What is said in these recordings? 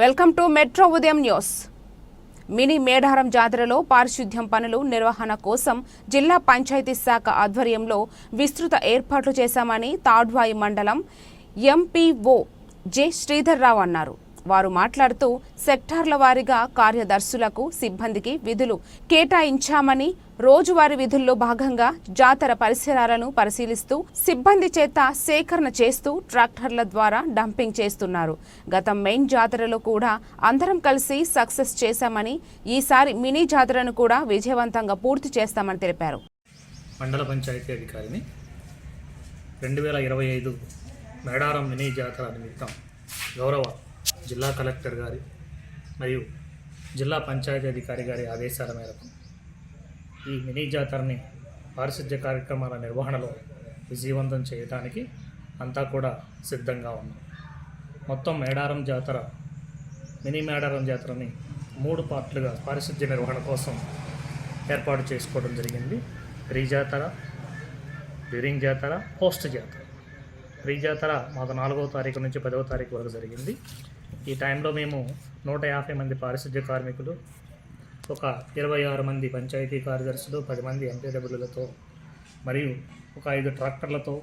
Welcome to metro ఉదయం news. Mini Medaram జాతరలో పారిశుద్ధ్యం పనులు నిర్వహణ కోసం జిల్లా పంచాయతీ శాఖ ఆధ్వర్యంలో విస్తృత ఏర్పాట్లు చేశామని తాడ్వాయి మండలం ఎంపీఓ జె శ్రీధర్రావు అన్నారు. వారు మాట్లాడుతూ సెక్టార్ల వారీగా కార్యదర్శులకు సిబ్బందికి విధులు కేటాయించామని రోజువారీ విధుల్లో భాగంగా జాతర పరిసరాలను పరిశీలిస్తూ సిబ్బంది చేత సేకరణ చేస్తూ ట్రాక్టర్ల ద్వారా డంపింగ్ చేస్తున్నారు. గత మెయిన్ జాతరలో కూడా అందరం కలిసి సక్సెస్ చేశామని ఈసారి మినీ జాతరను కూడా విజయవంతంగా పూర్తి చేస్తామని తెలిపారు. మండల పంచాయతీ అధికారిని రెండు వేల ఇరవై ఐదు మేడారం మినీ జాతర నిమిత్తం గౌరవ జిల్లా కలెక్టర్ గారి మరియు జిల్లా పంచాయతీ అధికారి గారి ఆదేశాల మేరకు ఈ మినీ జాతరని పారిశుద్ధ్య కార్యక్రమాల నిర్వహణలో విజయవంతం చేయడానికి అంతా కూడా సిద్ధంగా ఉన్నాం. మొత్తం మేడారం జాతర మినీ మేడారం జాతరని మూడు పార్ట్లుగా పారిశుద్ధ్య నిర్వహణ కోసం ఏర్పాటు చేసుకోవడం జరిగింది. ప్రీ జాతర డ్యూరింగ్ జాతర పోస్ట్ జాతర. ప్రీ జాతర మాకు నాలుగవ తారీఖు నుంచి పదవ తారీఖు వరకు జరిగింది. ఈ టైంలో మేము నూట యాభై మంది పారిశుద్ధ్య కార్మికులు ఒక ఇరవై ఆరు మంది పంచాయతీ కార్యదర్శులు పది మంది ఎంపీడబ్ల్యూలతో మరియు ఒక ఐదు ట్రాక్టర్లతో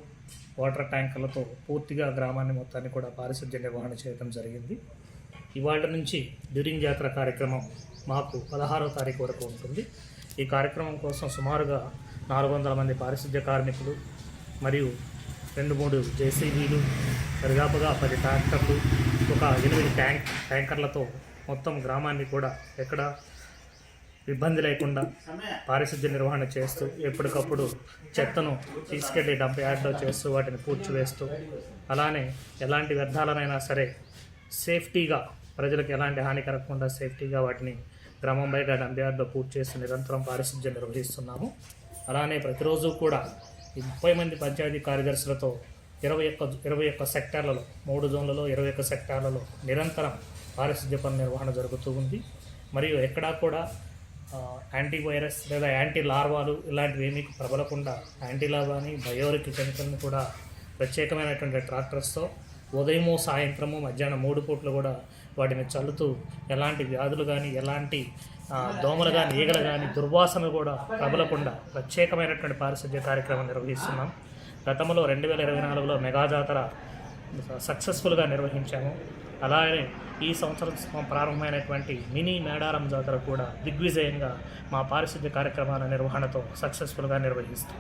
వాటర్ ట్యాంకర్లతో పూర్తిగా గ్రామాన్ని మొత్తాన్ని కూడా పారిశుద్ధ్య నిర్వహణ చేయడం జరిగింది. ఇవాళ నుంచి డ్యూరింగ్ జాతర కార్యక్రమం మాకు పదహారవ తారీఖు వరకు ఉంటుంది. ఈ కార్యక్రమం కోసం సుమారుగా నాలుగు వందల మంది పారిశుద్ధ్య కార్మికులు మరియు రెండు మూడు జేసీబీలు దరిదాపుగా పది ట్రాక్టర్లు ఒక ఎనిమిది ట్యాంక్ ట్యాంకర్లతో మొత్తం గ్రామాన్ని కూడా ఎక్కడ ఇబ్బంది లేకుండా పారిశుద్ధ్య నిర్వహణ చేస్తూ ఎప్పటికప్పుడు చెత్తను తీసుకెళ్ళి డంప్ యార్డ్లో చేస్తూ వాటిని పూడ్చివేస్తూ అలానే ఎలాంటి వ్యర్థాలనైనా సరే సేఫ్టీగా ప్రజలకు ఎలాంటి హాని కలగకుండా సేఫ్టీగా వాటిని గ్రామం బయట డంప్ యార్డ్లో పూర్తి చేసి నిరంతరం పారిశుద్ధ్యం నిర్వహిస్తున్నాము. అలానే ప్రతిరోజు కూడా ముప్పై మంది పంచాయతీ కార్యదర్శులతో ఇరవై ఒక్క ఇరవై ఒక్క సెక్టార్లలో మూడు జోన్లలో ఇరవై ఒక్క సెక్టార్లలో నిరంతరం పారిశుద్ధ్య పని నిర్వహణ జరుగుతూ ఉంది. మరియు ఎక్కడా కూడా యాంటీ యాంటీవైరస్ లేదా యాంటీ లార్వాలు ఇలాంటివి ఏమీ ప్రబలకుండా యాంటీ లార్వాని బయోరిక్ కెమికల్ని కూడా ప్రత్యేకమైనటువంటి ట్రాక్టర్స్తో ఉదయము సాయంత్రము మధ్యాహ్నం మూడు పూట్లు కూడా వాటిని చల్లుతూ ఎలాంటి వ్యాధులు కానీ ఎలాంటి దోమలు కానీ ఈగలు కానీ దుర్వాసన కూడా ప్రబలకుండా ప్రత్యేకమైనటువంటి పారిశుద్ధ్య కార్యక్రమం నిర్వహిస్తున్నాం. గతంలో రెండు వేల ఇరవై నాలుగులో మెగా జాతర సక్సెస్ఫుల్గా నిర్వహించాము. అలాగే ఈ సంవత్సరం ప్రారంభమైనటువంటి మినీ మేడారం జాతర కూడా దిగ్విజయంగా మా పారిశుద్ధ్య కార్యక్రమాల నిర్వహణతో సక్సెస్ఫుల్గా నిర్వహిస్తాం.